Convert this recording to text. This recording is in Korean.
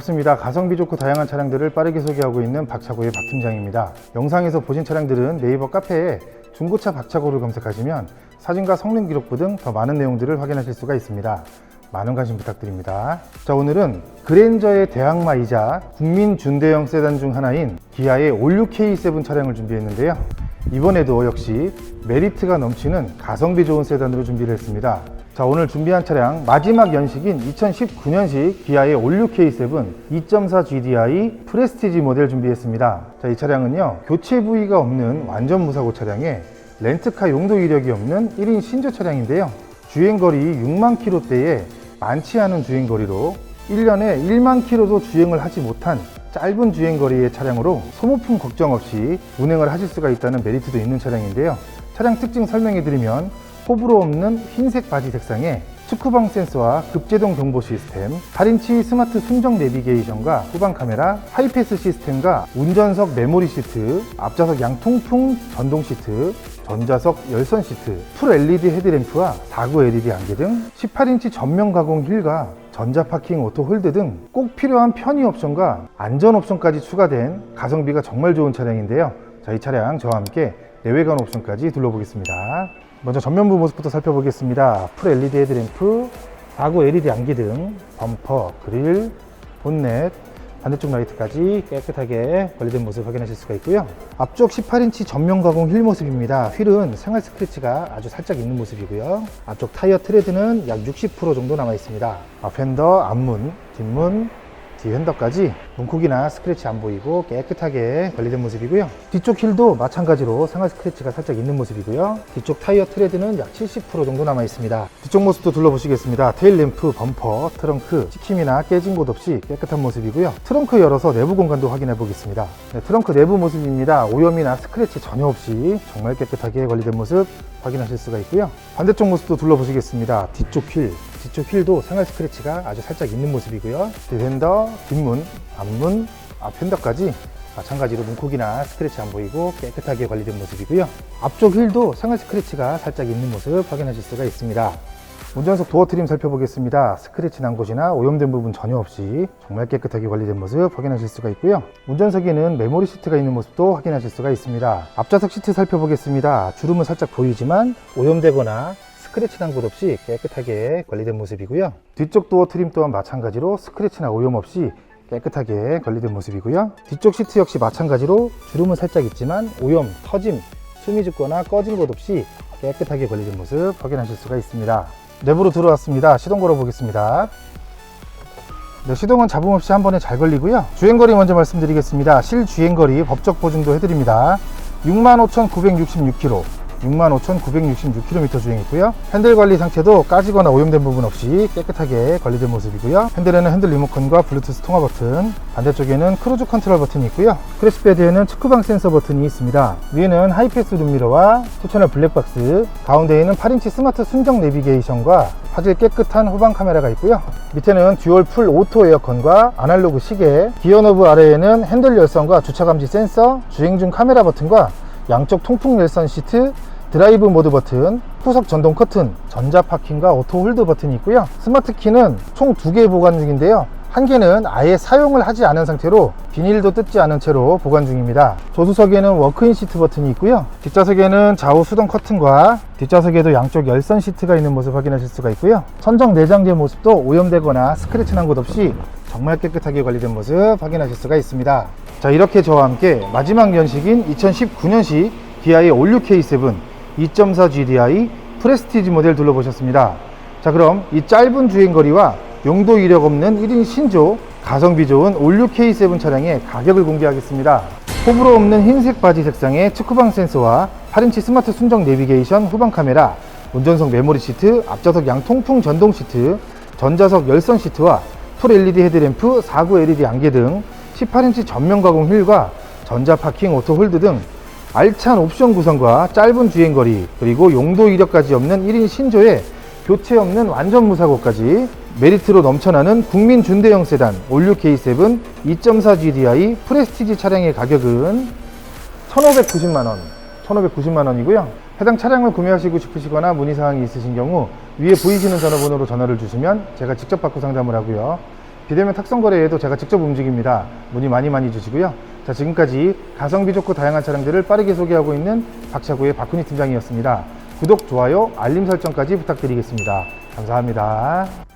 반갑습니다. 가성비 좋고 다양한 차량들을 빠르게 소개하고 있는 박차고의 박 팀장입니다. 영상에서 보신 차량들은 네이버 카페에 중고차 박차고를 검색하시면 사진과 성능 기록부 등 더 많은 내용들을 확인하실 수가 있습니다. 많은 관심 부탁드립니다. 자, 오늘은 그랜저의 대항마이자 국민 준대형 세단 중 하나인 기아의 올류 K7 차량을 준비했는데요. 이번에도 역시 메리트가 넘치는 가성비 좋은 세단으로 준비를 했습니다. 자, 오늘 준비한 차량 마지막 연식인 2019년식 기아의 올류 K7 2.4 GDI 프레스티지 모델 준비했습니다. 자, 이 차량은요, 교체 부위가 없는 완전 무사고 차량에 렌트카 용도 이력이 없는 1인 신조 차량인데요. 주행거리 6만 킬로대에 많지 않은 주행거리로 1년에 1만 킬로도 주행을 하지 못한 짧은 주행거리의 차량으로 소모품 걱정 없이 운행을 하실 수가 있다는 메리트도 있는 차량인데요. 차량 특징 설명해 드리면 호불호 없는 흰색 바지 색상에 축구방 센서와 급제동 경보 시스템, 8인치 스마트 순정 내비게이션과 후방 카메라, 하이패스 시스템과 운전석 메모리 시트, 앞좌석 양통풍 전동 시트, 전자석 열선 시트, 풀 LED 헤드램프와 4구 LED 안개 등 18인치 전면 가공 휠과 전자 파킹 오토 홀드 등 꼭 필요한 편의 옵션과 안전 옵션까지 추가된 가성비가 정말 좋은 차량인데요. 자, 이 차량 저와 함께 내외관 옵션까지 둘러보겠습니다. 먼저 전면부 모습부터 살펴보겠습니다. 풀 LED 헤드램프, 4구 LED 안기 등 범퍼, 그릴, 본넷, 반대쪽 라이트까지 깨끗하게 관리된 모습 확인하실 수가 있고요. 앞쪽 18인치 전면 가공 휠 모습입니다. 휠은 생활 스크래치가 아주 살짝 있는 모습이고요. 앞쪽 타이어 트레드는 약 60% 정도 남아 있습니다. 앞 핸더, 앞문, 뒷문, 뒤 핸더까지 문콕이나 스크래치 안 보이고 깨끗하게 관리된 모습이고요. 뒤쪽 힐도 마찬가지로 생활 스크래치가 살짝 있는 모습이고요. 뒤쪽 타이어 트레드는 약 70% 정도 남아 있습니다. 뒤쪽 모습도 둘러보시겠습니다. 테일 램프, 범퍼, 트렁크, 찍힘이나 깨진 곳 없이 깨끗한 모습이고요. 트렁크 열어서 내부 공간도 확인해 보겠습니다. 네, 트렁크 내부 모습입니다. 오염이나 스크래치 전혀 없이 정말 깨끗하게 관리된 모습 확인하실 수가 있고요. 반대쪽 모습도 둘러보시겠습니다. 뒤쪽 휠, 뒤쪽 휠도 생활 스크래치가 아주 살짝 있는 모습이고요. 뒷핸더, 뒷문, 앞문, 앞 핸더까지 마찬가지로 문콕이나 스크래치 안 보이고 깨끗하게 관리된 모습이고요. 앞쪽 휠도 생활 스크래치가 살짝 있는 모습 확인하실 수가 있습니다. 운전석 도어 트림 살펴보겠습니다. 스크래치 난 곳이나 오염된 부분 전혀 없이 정말 깨끗하게 관리된 모습 확인하실 수가 있고요. 운전석에는 메모리 시트가 있는 모습도 확인하실 수가 있습니다. 앞좌석 시트 살펴보겠습니다. 주름은 살짝 보이지만 오염되거나 스크래치 난 곳 없이 깨끗하게 관리된 모습이고요. 뒤쪽 도어 트림 또한 마찬가지로 스크래치나 오염 없이 깨끗하게 관리된 모습이고요. 뒤쪽 시트 역시 마찬가지로 주름은 살짝 있지만 오염, 터짐, 숨이 죽거나 꺼진 곳 없이 깨끗하게 관리된 모습 확인하실 수가 있습니다. 내부로 들어왔습니다. 시동 걸어 보겠습니다. 네, 시동은 잡음 없이 한 번에 잘 걸리고요. 주행거리 먼저 말씀드리겠습니다. 실주행거리 법적 보증도 해드립니다. 65,966km. 65,966km 주행했고요. 핸들 관리 상태도 까지거나 오염된 부분 없이 깨끗하게 관리된 모습이고요. 핸들에는 핸들 리모컨과 블루투스 통화 버튼, 반대쪽에는 크루즈 컨트롤 버튼이 있고요. 크래시 패드에는 측후방 센서 버튼이 있습니다. 위에는 하이패스 룸미러와 투채널 블랙박스, 가운데에는 8인치 스마트 순정 내비게이션과 화질 깨끗한 후방 카메라가 있고요. 밑에는 듀얼 풀 오토 에어컨과 아날로그 시계, 기어 너브 아래에는 핸들 열선과 주차 감지 센서, 주행 중 카메라 버튼과 양쪽 통풍 열선 시트, 드라이브 모드 버튼, 후석 전동 커튼, 전자 파킹과 오토 홀드 버튼이 있고요. 스마트 키는 총 두 개 보관 중인데요. 한 개는 아예 사용을 하지 않은 상태로 비닐도 뜯지 않은 채로 보관 중입니다. 조수석에는 워크인 시트 버튼이 있고요. 뒷좌석에는 좌우 수동 커튼과 뒷좌석에도 양쪽 열선 시트가 있는 모습 확인하실 수가 있고요. 천정 내장재 모습도 오염되거나 스크래치 난 곳 없이 정말 깨끗하게 관리된 모습 확인하실 수가 있습니다. 자 이렇게 저와 함께 마지막 연식인 2019년식 기아의 올류 K7 2.4 GDI 프레스티지 모델 둘러보셨습니다. 자 그럼 이 짧은 주행거리와 용도 이력 없는 1인 신조 가성비 좋은 올류 K7 차량의 가격을 공개하겠습니다. 호불호 없는 흰색 바지 색상의 측후방 센서와 8인치 스마트 순정 내비게이션 후방 카메라, 운전석 메모리 시트, 앞좌석 양통풍 전동 시트, 전자석 열선 시트와 풀 LED 헤드램프, 4구 LED 안개 등 18인치 전면 가공 휠과 전자 파킹 오토 홀드 등 알찬 옵션 구성과 짧은 주행거리 그리고 용도 이력까지 없는 1인 신조에 교체 없는 완전 무사고까지 메리트로 넘쳐나는 국민 준대형 세단 올류 K7 2.4 GDI 프레스티지 차량의 가격은 1,590만원 1,590만원이고요 해당 차량을 구매하시고 싶으시거나 문의사항이 있으신 경우 위에 보이시는 전화번호로 전화를 주시면 제가 직접 받고 상담을 하고요 비대면 탁송 거래에도 제가 직접 움직입니다. 문의 많이 많이 주시고요. 자, 지금까지 가성비 좋고 다양한 차량들을 빠르게 소개하고 있는 박차고의 박훈희 팀장이었습니다. 구독, 좋아요, 알림 설정까지 부탁드리겠습니다. 감사합니다.